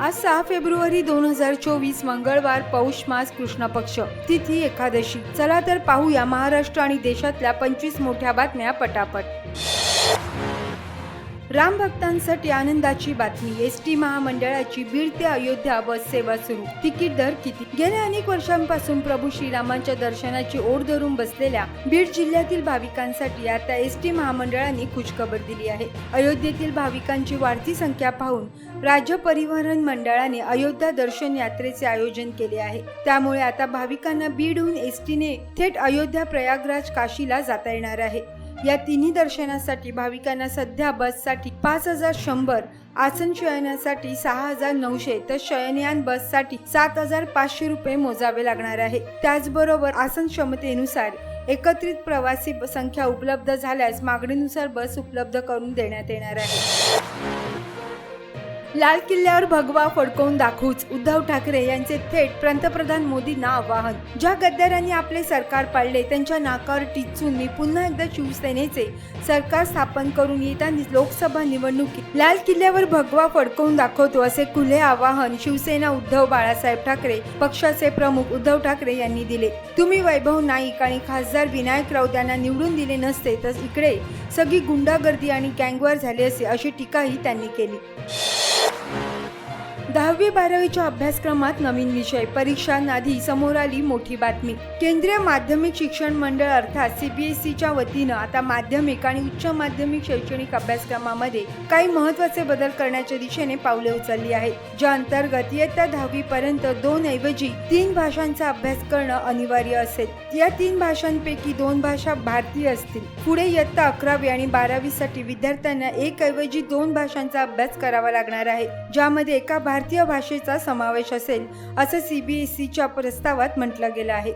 आज सहा फेब्रुवारी दोन हजार चोवीस मंगळवार पौष मास कृष्ण पक्ष. तिथी एकादशी. चला तर पाहूया महाराष्ट्र आणि देशातल्या पंचवीस मोठ्या बातम्या पटापट. राम भक्तांसाठी आनंदाची बातमी. एस टी महामंडळाची बीड ते अयोध्या बस सेवा सुरू. तिकीट दर किती? गेल्या अनेक वर्षांपासून प्रभू श्रीरामांच्या दर्शनाची ओढ धरून बसलेल्या बीड जिल्ह्यातील भाविकांसाठी आता एस टी महामंडळाने खुशखबर दिली आहे. अयोध्येतील भाविकांची वाढती संख्या पाहून राज्य परिवहन मंडळाने अयोध्या दर्शन यात्रेचे आयोजन केले आहे. त्यामुळे आता भाविकांना बीडहून एस टीने थेट अयोध्या प्रयागराज काशीला जाता येणार आहे. या तिन्ही दर्शनासाठी भाविकांना सध्या बससाठी पाच हजार शंभर आसन शयनासाठी सहा हजार नऊशे तर शयनयान बससाठी सात हजार पाचशे रुपये मोजावे लागणार आहे. त्याचबरोबर आसन क्षमतेनुसार एकत्रित प्रवासी संख्या उपलब्ध झाल्यास मागणीनुसार बस उपलब्ध करून देण्यात येणार आहे. लाल किल्ल्यावर भगवा फडकवून दाखवूच उद्धव ठाकरे यांचे थेट पंतप्रधान मोदींना आवाहन. ज्या गद्दारांनी आपले सरकार पाडले त्यांच्या नाकावर टिचून मी पुन्हा एकदा शिवसेनेचे सरकार स्थापन करून येताना लोकसभा निवडणुकीत लाल किल्ल्यावर भगवा फडकवून दाखवतो असे खुले आवाहन शिवसेना उद्धव बाळासाहेब ठाकरे पक्षाचे प्रमुख उद्धव ठाकरे यांनी दिले. तुम्ही वैभव नाईक आणि खासदार विनायक राऊत यांना निवडून दिले नसते तर इकडे सगळी गुंडागर्दी आणि गँगवार झाली असे अशी टीकाही त्यांनी केली. दहावी बारावीच्या अभ्यासक्रमात नवीन विषय परीक्षांआधी समोर आली मोठी बातमी. केंद्रीय माध्यमिक शिक्षण मंडळ अर्थात सीबीएसईच्या वतीनं आता माध्यमिक आणि उच्च माध्यमिक शैक्षणिक अभ्यासक्रमामध्ये काही महत्त्वाचे बदल करण्याच्या दिशेने पावले उचलली आहेत. ज्या अंतर्गत इयत्ता दहावी पर्यंत दोन ऐवजी तीन भाषांचा अभ्यास करणं अनिवार्य असेल. या तीन भाषांपैकी दोन भाषा भारतीय असतील. पुढे इयत्ता अकरावी आणि बारावी साठी विद्यार्थ्यांना एक ऐवजी दोन भाषांचा अभ्यास करावा लागणार आहे. ज्यामध्ये एका भारतीय भाषेचा समावेश असेल असं सी बी एस ईच्या प्रस्तावात म्हटलं गेलं आहे.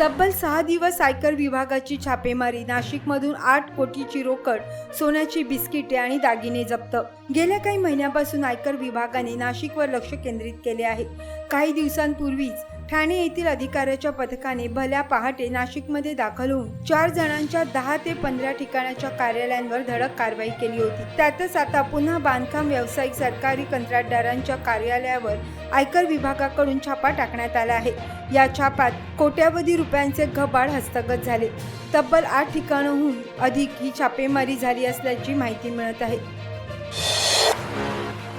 तब्बल सहा दिवस आयकर विभागाची छापेमारी नाशिकमधून आठ कोटीची रोकड सोन्याची बिस्किटे आणि दागिने जप्त. गेल्या काही महिन्यापासून आयकर विभागाने नाशिकवर लक्ष केंद्रित केले आहे. काही दिवसांपूर्वीच ठाणे येथील अधिकाऱ्याच्या पथकाने भल्या पहाटे नाशिकमध्ये दाखल होऊन चार जणांच्या दहा ते पंधरा ठिकाणाच्या कार्यालयांवर धडक कारवाई केली होती. त्यातच आता पुन्हा बांधकाम व्यावसायिक सरकारी कंत्राटदारांच्या कार्यालयावर आयकर विभागाकडून छापा टाकण्यात आला आहे. या छापात कोट्यावधी रुपयांचे घबाड हस्तगत झाले. तब्बल आठ ठिकाणाहून अधिक ही छापेमारी झाली असल्याची माहिती मिळत आहे.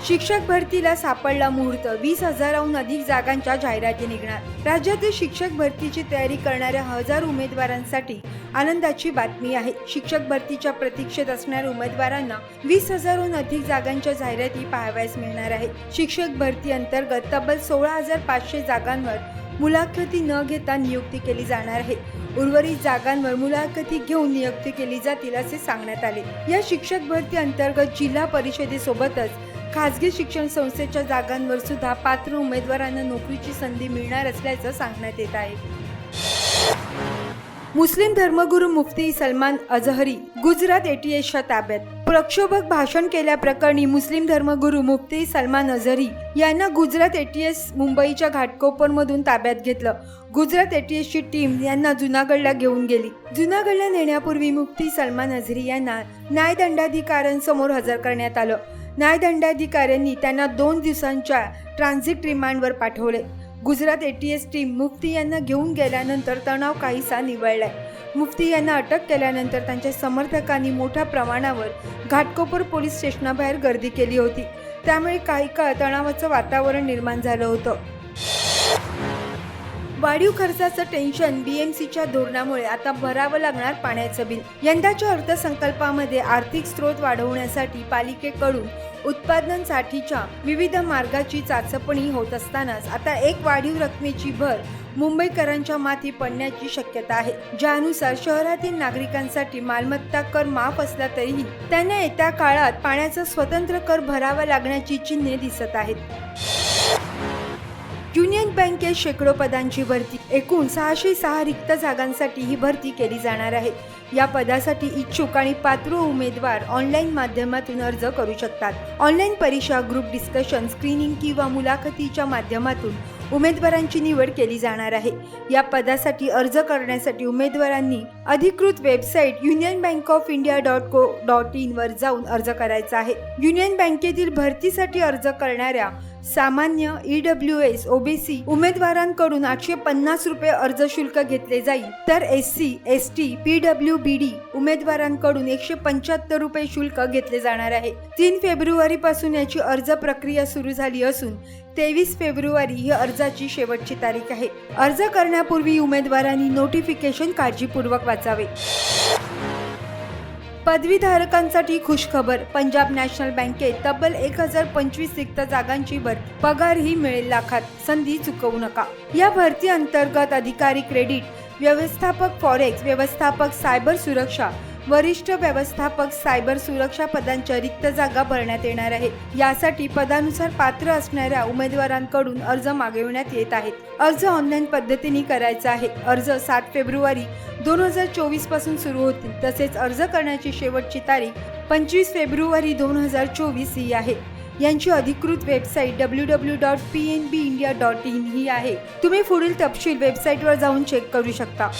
शिक्षक भरतीला सापडला मुहूर्त. वीस हजाराहून अधिक जागांच्या जाहिराती निघणार. राज्यातील शिक्षक भरतीची तयारी करणाऱ्या हजार उमेदवारांसाठी आनंदाची बातमी आहे. शिक्षक भरतीच्या प्रतीक्षेत असणाऱ्या उमेदवारांना वीस हजारहून अधिक जागांच्या जाहिराती पाहावयास मिळणार आहे शिक्षक भरती अंतर्गत तब्बल सोळा हजार पाचशे जागांवर मुलाखती न घेता नियुक्ती केली जाणार आहे. उर्वरित जागांवर मुलाखती घेऊन नियुक्ती केली जातील असे सांगण्यात आले. या शिक्षक भरती अंतर्गत जिल्हा परिषदेसोबतच खासगी शिक्षण संस्थेच्या जागांवर सुद्धा पात्र उमेदवारांना नोकरीची संधी मिळणार असल्याचं सांगण्यात येत आहे. मुस्लिम धर्मगुरू मुफ्ती सलमान अझहरी गुजरात एटीएसच्या ताब्यात. प्रक्षोभक भाषण केल्याप्रकरणी मुस्लिम धर्मगुरू मुफ्ती सलमान अझरी यांना गुजरात एटीएस मुंबईच्या घाटकोपरमधून ताब्यात घेतलं. गुजरात एटीएसची टीम यांना जुनागडला घेऊन गेली. जुनागडला नेण्यापूर्वी मुफ्ती सलमान अझरी यांना न्यायदंडाधिकाऱ्यांसमोर हजर करण्यात आलं. न्यायदंडाधिकाऱ्यांनी त्यांना दोन दिवसांच्या ट्रान्झिट रिमांडवर पाठवले. Gujarat A T S team Mufti यांना घेऊन गेल्यानंतर तणाव काहीसा निवळलाय. मुफ्ती यांना अटक केल्यानंतर त्यांच्या समर्थकांनी मोठ्या प्रमाणावर घाटकोपर पोलीस स्टेशनाबाहेर गर्दी केली होती. त्यामुळे काही काळ तणावाचं वातावरण निर्माण झालं होतं. वाढीव खर्चाचं टेन्शन बीएमसीच्या धोरणामुळे आता भरावं लागणार पाण्याचं बिल. यंदाच्या अर्थसंकल्पामध्ये आर्थिक स्रोत वाढवण्यासाठी पालिकेकडून उत्पादनांसाठीच्या विविध मार्गाची चाचपणी होत असतानाच आता एक वाढीव रकमेची भर मुंबईकरांच्या माथी पडण्याची शक्यता आहे. ज्यानुसार शहरातील नागरिकांसाठी मालमत्ता कर माफ असला तरीही त्यांना येत्या काळात पाण्याचा स्वतंत्र कर भरावा लागण्याची चिन्हे दिसत आहेत. युनियन बँकेत शेकडो पदांची भरती. एकूण सहाशे सहा रिक्त जागांसाठी ही भरती केली जाणार आहे. या पदासाठी इच्छुक आणि पात्र उमेदवार ऑनलाईन माध्यमातून अर्ज करू शकतात. ऑनलाईन परीक्षा ग्रुप डिस्कशन स्क्रीनिंग किंवा मुलाखतीच्या माध्यमातून उमेदवारांची निवड केली जाणार आहे. या पदासाठी अर्ज करण्यासाठी उमेदवारांनी अधिकृत website union bank of India dot co dot in वर जाऊन अर्ज करायचा आहे. युनियन बँकेतील भरतीसाठी अर्ज करणाऱ्या सामान्य ई डब्ल्यू एस ओबीसी उमेदवारांकडून आठशे पन्नास रुपये अर्ज शुल्क घेतले जाईल. तर S C S T P W B D उमेदवारांकडून एकशे पंच्याहत्तर रुपये शुल्क घेतले जाणार आहे. तीन फेब्रुवारी पासून याची अर्ज प्रक्रिया सुरू झाली असून तेवीस फेब्रुवारी ही अर्जाची शेवटची तारीख आहे. अर्ज करण्यापूर्वी उमेदवारांनी नोटिफिकेशन काळजीपूर्वक वाचावे. पदवीधारकांसाठी खुशखबर. पंजाब नॅशनल बँकेत तब्बल एक हजार पंचवीस रिक्त जागांची भरती पगारही मिळेल लाखात. संधी चुकवू नका. या भरती अंतर्गत अधिकारी क्रेडिट व्यवस्थापक फॉरेक्स व्यवस्थापक सायबर सुरक्षा वरिष्ठ व्यवस्थापक सायबर सुरक्षा पदांच्या रिक्त जागा भरण्यात येणार आहे यासाठी पदानुसार पात्र असणाऱ्या उमेदवारांकडून अर्ज मागविण्यात येत आहेत. अर्ज ऑनलाईन पद्धतीने करायचा आहे. अर्ज सात फेब्रुवारी दोन हजार चोवीसपासून सुरू होतील. तसेच अर्ज करण्याची शेवटची तारीख पंचवीस फेब्रुवारी दोन हजार चोवीस ही आहे. यांची अधिकृत website W W dot P N B India dot in ही आहे. तुम्ही पुढील तपशील वेबसाईटवर जाऊन चेक करू शकता.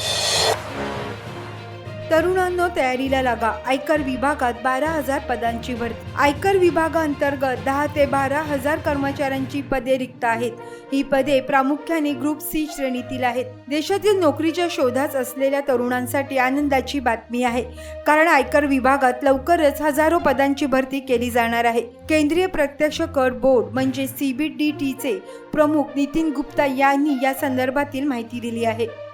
तरुणांनो तयारीला लागा. आयकर विभागात बारा हजार पदांची भरती. आयकर विभागाअंतर्गत दहा ते बारा हजार कर्मचाऱ्यांची पदे रिक्त आहेत. ही पदे प्रामुख्याने ग्रुप सी श्रेणीतील आहेत. देशातील नोकरीच्या शोधात असलेल्या तरुणांसाठी आनंदाची बातमी आहे. कारण आयकर विभागात लवकरच हजारो पदांची भरती केली जाणार आहे. केंद्रीय प्रत्यक्ष कर बोर्ड म्हणजे सीबीडीटीचे प्रमुख नितीन गुप्ता यांनी या संदर्भातील माहिती दिली आहे.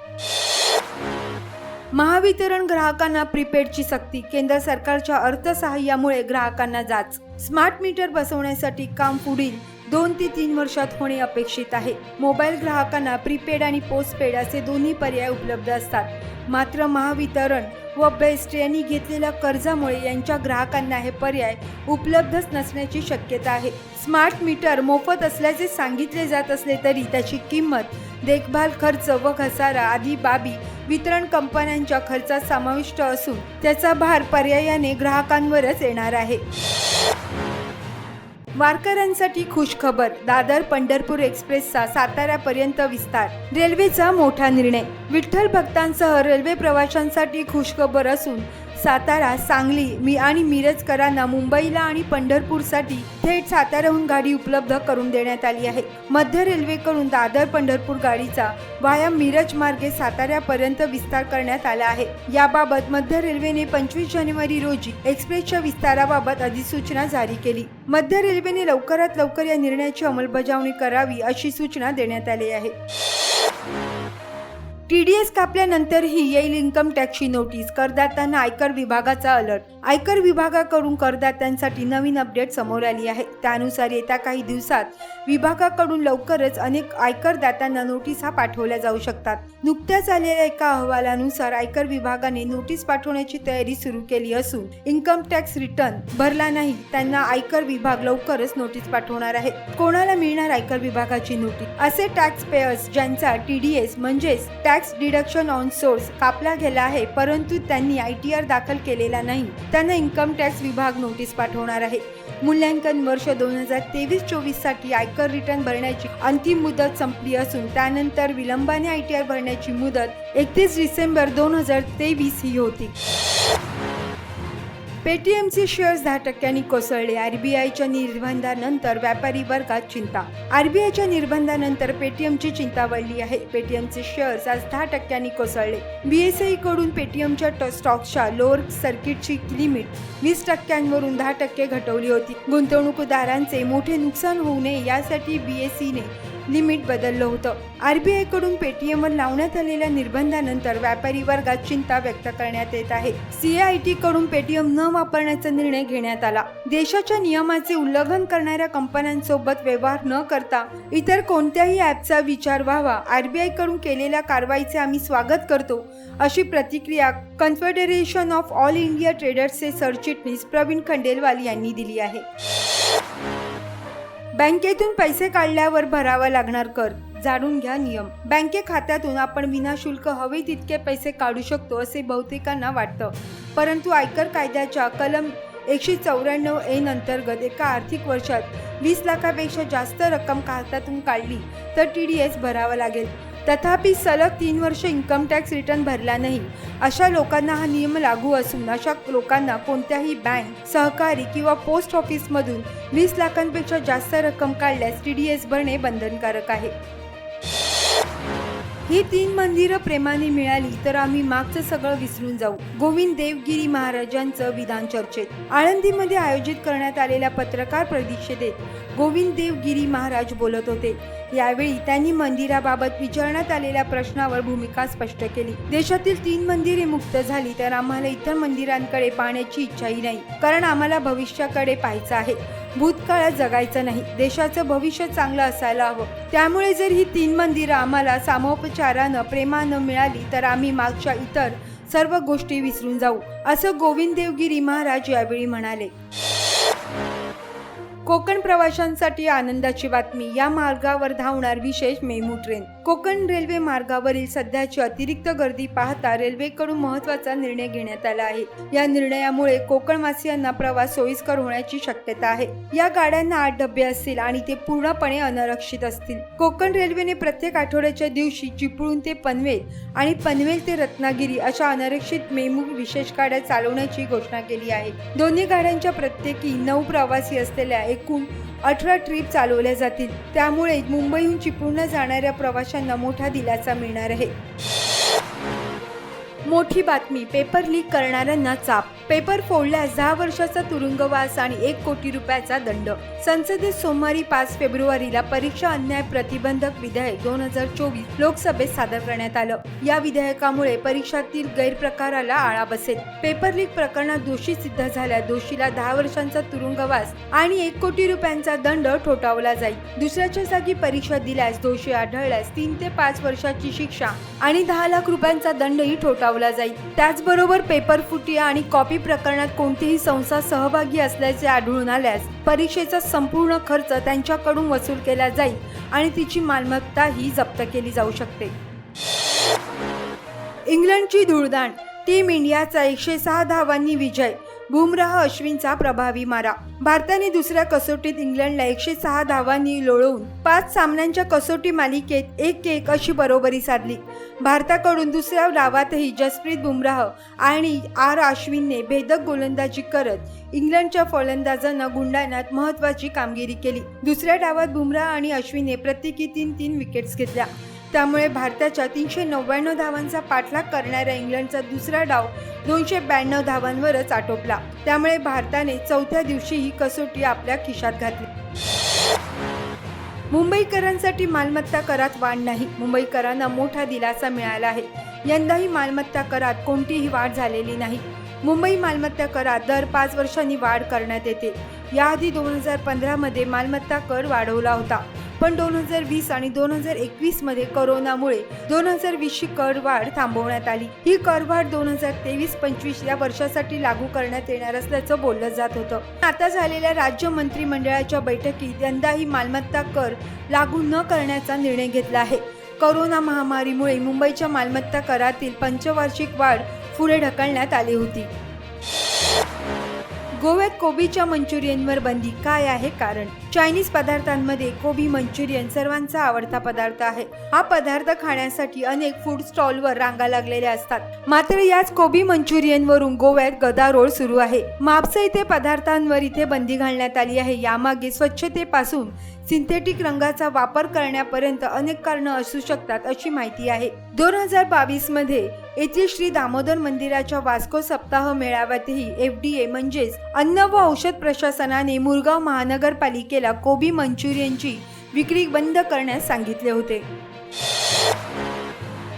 महावितरण ग्राहकांना प्रीपेडची सक्ती केंद्र सरकारच्या अर्थसहाय्यामुळे ग्राहकांना जाच. स्मार्ट मीटर बसवण्यासाठी काम पुढील दोन ते तीन वर्षात होणे अपेक्षित आहे. मोबाईल ग्राहकांना प्रीपेड आणि पोस्टपेड असे दोन्ही पर्याय उपलब्ध असतात. मात्र महावितरण व बेस्ट यांनी घेतलेल्या कर्जामुळे यांच्या ग्राहकांना हे पर्याय उपलब्धच नसण्याची शक्यता आहे. स्मार्ट मीटर मोफत असल्याचे सांगितले जात असले तरी त्याची किंमत देखभाल खर्च व घसारा आदी बाबी वितरण कंपन्यांच्या खर्चात समाविष्ट असून त्याचा भार पर्यायाने ग्राहकांवरच येणार आहे. वारकऱ्यांसाठी खुशखबर दादर पंढरपूर एक्सप्रेसचा साताऱ्यापर्यंत विस्तार रेल्वेचा मोठा निर्णय. विठ्ठल भक्तांसह रेल्वे प्रवाशांसाठी खुशखबर असून सातारा सांगली मी आणि मिरजकरांना मुंबईला आणि पंढरपूरसाठी थेट साताऱ्याहून गाडी उपलब्ध करून देण्यात आली आहे. मध्य रेल्वेकडून दादर पंढरपूर गाडीचा वाया मिरज मार्गे साताऱ्यापर्यंत विस्तार करण्यात आला आहे. याबाबत मध्य रेल्वेने पंचवीस जानेवारी रोजी एक्सप्रेसच्या विस्ताराबाबत अधिसूचना जारी केली. मध्य रेल्वेने लवकरात लवकर या निर्णयाची अंमलबजावणी करावी अशी सूचना देण्यात आली आहे. टी डी एस कापल्यानंतरही येईल इन्कम टॅक्सची नोटीस. करदात्यांना आयकर विभागाचा अलर्ट. आयकर विभागाकडून करदात्यांसाठी नवीन अपडेट समोर आली आहे. त्यानुसार येत्या काही दिवसात विभागाकडून लवकरच अनेक आयकरदात्यांना नोटीस हा पाठवल्या जाऊ शकतात. नुकत्याच आलेल्या एका अहवालानुसार आयकर विभागाने नोटीस पाठवण्याची तयारी सुरू केली असून इन्कम टॅक्स रिटर्न भरला नाही त्यांना आयकर विभाग लवकरच नोटीस पाठवणार आहे. कोणाला मिळणार आयकर विभागाची नोटीस? असे टॅक्स पेयर्स ज्यांचा टीडीएस म्हणजेच tax tax deduction on source कापला गेला आहे परंतु त्यांनी आय टी आर दाखल केलेला नाही. त्यांना इन्कम टॅक्स विभाग नोटीस पाठवणार आहे. मूल्यांकन वर्ष दोन हजार तेवीस चोवीससाठी आयकर रिटर्न भरण्याची अंतिम मुदत संपली असून त्यानंतर विलंबाने आय टी आर भरण्याची मुदत एकतीस डिसेंबर दोन हजार तेवीस ही होती. पेटीएमचे शेअर्स दहा टक्क्यांनी कोसळले आरबीआयच्या निर्बंधानंतर व्यापारी वर्गात चिंता. आरबीआयच्या निर्बंधानंतर पेटीएमची चिंता वाढली आहे. पेटीएमचे शेअर्स आज दहा टक्क्यांनी कोसळले बीएसआयकडून पेटीएमच्या स्टॉकच्या लोअर सर्किटची लिमिट वीस टक्क्यांवरून दहा टक्के घटवली होती. गुंतवणूकदारांचे मोठे नुकसान होऊ नये यासाठी बीएसईने लिमिट बदललं होतं. आरबीआयकडून पेटीएमवर लावण्यात आलेल्या निर्बंधानंतर व्यापारी वर्गात चिंता व्यक्त करण्यात येत आहे. सीआयटी कडून पेटीएम न वापरण्याचा निर्णय घेण्यात आला. देशाच्या नियमाचे उल्लंघन करणाऱ्या कंपन्यांसोबत व्यवहार न करता इतर कोणत्याही ॲपचा विचार व्हावा आरबीआयकडून केलेल्या कारवाईचे आम्ही स्वागत करतो अशी प्रतिक्रिया कन्फेडरेशन ऑफ ऑल इंडिया ट्रेडर्सचे सरचिटणीस प्रवीण खंडेलवाल यांनी दिली आहे. बँकेतून पैसे काढल्यावर भरावा लागणार कर. जाणून घ्या नियम. बँके खात्यातून आपण विनाशुल्क हवे तितके पैसे काढू शकतो असे बहुतेकांना वाटतं. परंतु आयकर कायद्याच्या कलम एकशे चौऱ्याण्णव एन अंतर्गत एका आर्थिक वर्षात वीस लाखापेक्षा जास्त रक्कम खात्यातून काढली तर टी डी एस भरावा लागेल. तथापि सलग तीन वर्ष इन्कम टॅक्स रिटर्न भरला नाही. अशा लोकांना हा नियम लागू असून अशा लोकांना कोणत्याही बँक सहकारी किंवा पोस्ट ऑफिसमधून वीस लाखांपेक्षा जास्त रक्कम काढल्यास टी डी एस भरणे बंधनकारक आहे. ही तीन मंदिरं प्रेमाने मिळाली तर आम्ही मागचं सगळं विसरून जाऊ. गोविंद देवगिरी महाराजांचं विधान चर्चेत. आळंदीमध्ये आयोजित करण्यात आलेल्या पत्रकार परिषदेत गोविंद देवगिरी महाराज बोलत होते. यावेळी त्यांनी मंदिराबाबत विचारण्यात आलेल्या प्रश्नावर भूमिका स्पष्ट केली. देशातील तीन मंदिरे मुक्त झाली तर आम्हाला इतर मंदिरांकडे पाहण्याची इच्छाही नाही. कारण आम्हाला भविष्याकडे पाहायचं आहे. भूतकाळात जगायचं नाही. देशाचं भविष्य चांगलं असायला हवं. त्यामुळे जर ही तीन मंदिरं आम्हाला सामोपचारानं प्रेमानं मिळाली तर आम्ही मागच्या इतर सर्व गोष्टी विसरून जाऊ असं गोविंद देवगिरी महाराज यावेळी म्हणाले. कोकण प्रवाशांसाठी आनंदाची बातमी. या मार्गावर धावणार विशेष मेमू ट्रेन. कोकण रेल्वे मार्गावरील सध्याची अतिरिक्त गर्दी पाहता रेल्वेकडून महत्त्वाचा निर्णय घेण्यात आला आहे. या निर्णयामुळे कोकणवासियांना प्रवास सोयीस्कर होण्याची शक्यता आहे. या गाड्यांना आठ डबे असतील आणि ते पूर्णपणे अनारक्षित असतील. कोकण रेल्वेने प्रत्येक आठवड्याच्या दिवशी चिपळूण ते पनवेल आणि पनवेल ते रत्नागिरी अशा अनारक्षित मेमू विशेष गाड्या चालवण्याची घोषणा केली आहे. दोन्ही गाड्यांच्या प्रत्येकी नऊ प्रवासी असलेल्या एकूण अठरा ट्रिप चालवल्या जातील. त्यामुळे मुंबईहून चिपळूणला जाणाऱ्या प्रवाशांना मोठा दिलासा मिळणार आहे. मोठी बातमी पेपर लीक करणाऱ्यांना चाप पेपर फोडल्यास दहा वर्षाचा तुरुंगवास आणि एक कोटी रुपयाचा दंड. संसदेत सोमवारी पाच फेब्रुवारीला परीक्षा अन्याय प्रतिबंधक विधेयक दोन हजार चोवीस लोकसभेत सादर करण्यात आलं. या विधेयकामुळे परीक्षातील गैरप्रकाराला आळा बसेल. पेपर लीक प्रकरणात दोषी सिद्ध झाल्यास दोषीला दहा वर्षांचा तुरुंगवास आणि एक कोटी रुपयांचा दंड ठोठावला जाईल. दुसऱ्याच्या जागी परीक्षा दिल्यास दोषी आढळल्यास तीन ते पाच वर्षाची शिक्षा आणि दहा लाख रुपयांचा दंडही ठोठावला जाईल. त्याचबरोबर पेपर फुटी आणि कॉपी प्रकरणात कोणतीही संस्था सहभागी असल्याचे आढळून आल्यास परीक्षेचा संपूर्ण खर्च त्यांच्याकडून वसूल केला जाईल आणि तिची मालमत्ताही जप्त केली जाऊ शकते. इंग्लंडची धुळदाण टीम इंडियाचा एकशे सहा धावांनी विजय बुमराह अश्विनचा प्रभावी मारा. भारताने दुसऱ्या कसोटीत इंग्लंडला एकशे सहा धावांनी लोळवून पाच सामन्यांच्या कसोटी मालिकेत एक एक अशी बरोबरी साधली. भारताकडून दुसऱ्या डावातही जसप्रीत बुमराह आणि आर अश्विनने भेदक गोलंदाजी करत इंग्लंडच्या फलंदाजांना गुंडाळण्यात महत्वाची कामगिरी केली. दुसऱ्या डावात बुमराह आणि अश्विनने प्रत्येकी तीन तीन विकेट्स घेतल्या. त्यामुळे भारताच्या तीनशे नव्याण्णव धावांचा पाठलाग करणाऱ्या इंग्लंडचा दुसरा डाव दोनशे ब्याण्णव धावांवरच आटोपला. त्यामुळे भारताने चौथ्या दिवशी ही कसोटी आपल्या खिशात घातली. मुंबईकरांसाठी मालमत्ता करात वाढ नाही. मुंबईकरांना मोठा दिलासा मिळाला आहे. यंदाही मालमत्ता करात कोणतीही वाढ झालेली नाही. मुंबई मालमत्ता करात दर पाच वर्षांनी वाढ करण्यात येते. याआधी दोन हजार पंधरामध्ये मालमत्ता कर वाढवला होता. पण दोन हजार वीस आणि दोन हजार एकवीसमध्ये दोन हजार वीसची करवाढ थांबवण्यात आली. ही करवाढ दोन हजार तेवीस पंचवीस या वर्षासाठी लागू करण्यात येणार असल्याचं बोललं जात होतं. आता झालेल्या राज्य मंत्रिमंडळाच्या बैठकीत यंदाही मालमत्ता कर लागू न करण्याचा निर्णय घेतला आहे. कोरोना महामारीमुळे मुंबईच्या मालमत्ता करातील पंचवार्षिक वाढ पुढे ढकलण्यात आली होती. गोव्यात कोबीच्या मंचुरियनवर बंदी काय आहे कारण? चायनीज पदार्थांमध्ये कोबी मंचुरियन सर्वांचा आवडता पदार्थ आहे. हा पदार्थ खाण्यासाठी अनेक फूड स्टॉलवर रांगा लागलेल्या असतात. मात्र याच कोबी मंचुरियनवरून गोव्यात गदारोळ सुरू आहे. मापसा इथे पदार्थांवर इथे बंदी घालण्यात आली आहे. यामागे स्वच्छतेपासून सिंथेटिक रंगाचा वापर करण्यापर्यंत अनेक कारणं असू शकतात अशी माहिती आहे. दोन हजार बावीसमध्ये येथील श्री दामोदर मंदिराच्या वास्को सप्ताह मेळाव्यातही एफ डी ए म्हणजेच अन्न व औषध प्रशासनाने मुरगाव महानगरपालिकेला कोबी मंचुरियनची विक्री बंद करण्यास सांगितले होते.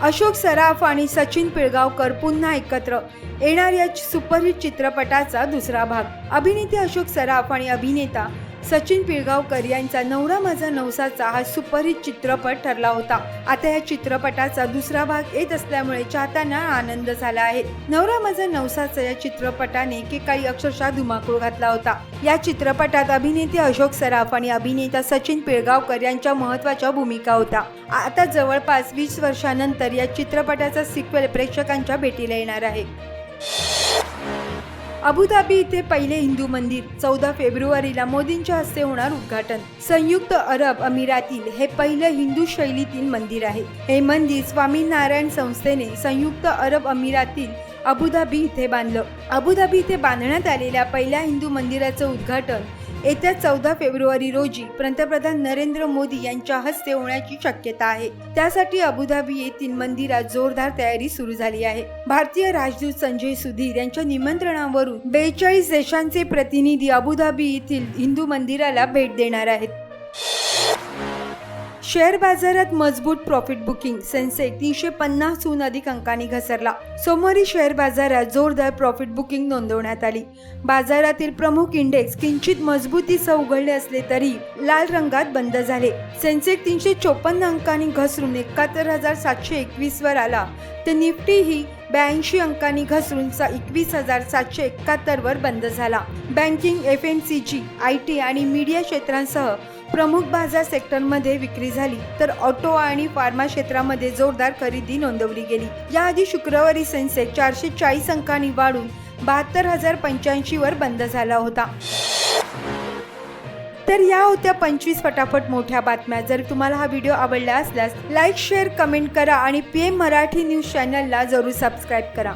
अशोक सराफ आणि सचिन पिळगावकर पुन्हा एकत्र येणाऱ्या सुपरहिट चित्रपटाचा दुसरा भाग. अभिनेते अशोक सराफ आणि अभिनेता सचिन पिळगावकर यांचा नवरा माझा नवसाचा हा सुपरहिट चित्रपट ठरला होता. आता या चित्रपटाचा दुसरा भाग येत असल्यामुळे चाहत्यांना आनंद झाला आहे. नवरा माझा नवसाचा या चित्रपटाने एकेकाळी अक्षरशः धुमाकूळ घातला होता. या चित्रपटात अभिनेते अशोक सराफ आणि अभिनेता सचिन पिळगावकर यांच्या महत्त्वाच्या भूमिका होत्या. आता जवळपास वीस वर्षानंतर या चित्रपटाचा सिक्वेल प्रेक्षकांच्या भेटीला येणार आहे. अबुधाबी इथे पहिले हिंदू मंदिर चौदा फेब्रुवारीला मोदींच्या हस्ते होणार उद्घाटन. संयुक्त अरब अमिरातील हे पहिलं हिंदू शैलीतील मंदिर आहे. हे मंदिर स्वामीनारायण संस्थेने संयुक्त अरब अमिरातील अबुधाबी इथे बांधलं. अबुधाबी इथे बांधण्यात आलेल्या पहिल्या हिंदू मंदिराचं उद्घाटन येत्या चौदा फेब्रुवारी रोजी पंतप्रधान नरेंद्र मोदी यांच्या हस्ते होण्याची शक्यता आहे. त्यासाठी अबुधाबी येथील मंदिरात जोरदार तयारी सुरू झाली आहे. भारतीय राजदूत संजय सुधीर यांच्या निमंत्रणावरून बेचाळीस देशांचे प्रतिनिधी अबुधाबी येथील हिंदू मंदिराला भेट देणार आहेत. शेअर बाजारात मजबूत प्रॉफिट बुकिंग सेन्सेक तीनशे पन्नासहून अधिक अंकांनी घसरला. सोमवारी शेअर बाजारात जोरदार प्रॉफिट बुकिंग नोंदवण्यात आली. बाजारातील प्रमुख इंडेक्स किंचित मजबूतीसह उघडले असले तरी लाल रंगात बंद झाले. सेन्सेक तीनशे चोपन्न अंकांनी घसरून एकाहत्तर हजार सातशे एकवीस वर आला. तर निफ्टी ही ब्याऐंशी अंकांनी घसरून एकवीस हजार सातशे एकाहत्तर वर बंद झाला. Banking F M C G I T आणि मीडिया क्षेत्रांसह प्रमुख बाजार सेक्टरमध्ये विक्री झाली तर ऑटो आणि फार्मा क्षेत्रामध्ये जोरदार खरेदी नोंदवली गेली. याआधी शुक्रवारी सेन्सेक्स चारशे चाळीस अंकांनी वाढून बहात्तर हजार पंच्याऐंशी वर बंद झाला होता. तर या होत्या पंचवीस फटाफट मोठ्या बातम्या. जर तुम्हाला हा व्हिडिओ आवडला असल्यास लाईक शेअर कमेंट करा आणि पी एम मराठी न्यूज चॅनलला जरूर सबस्क्राईब करा.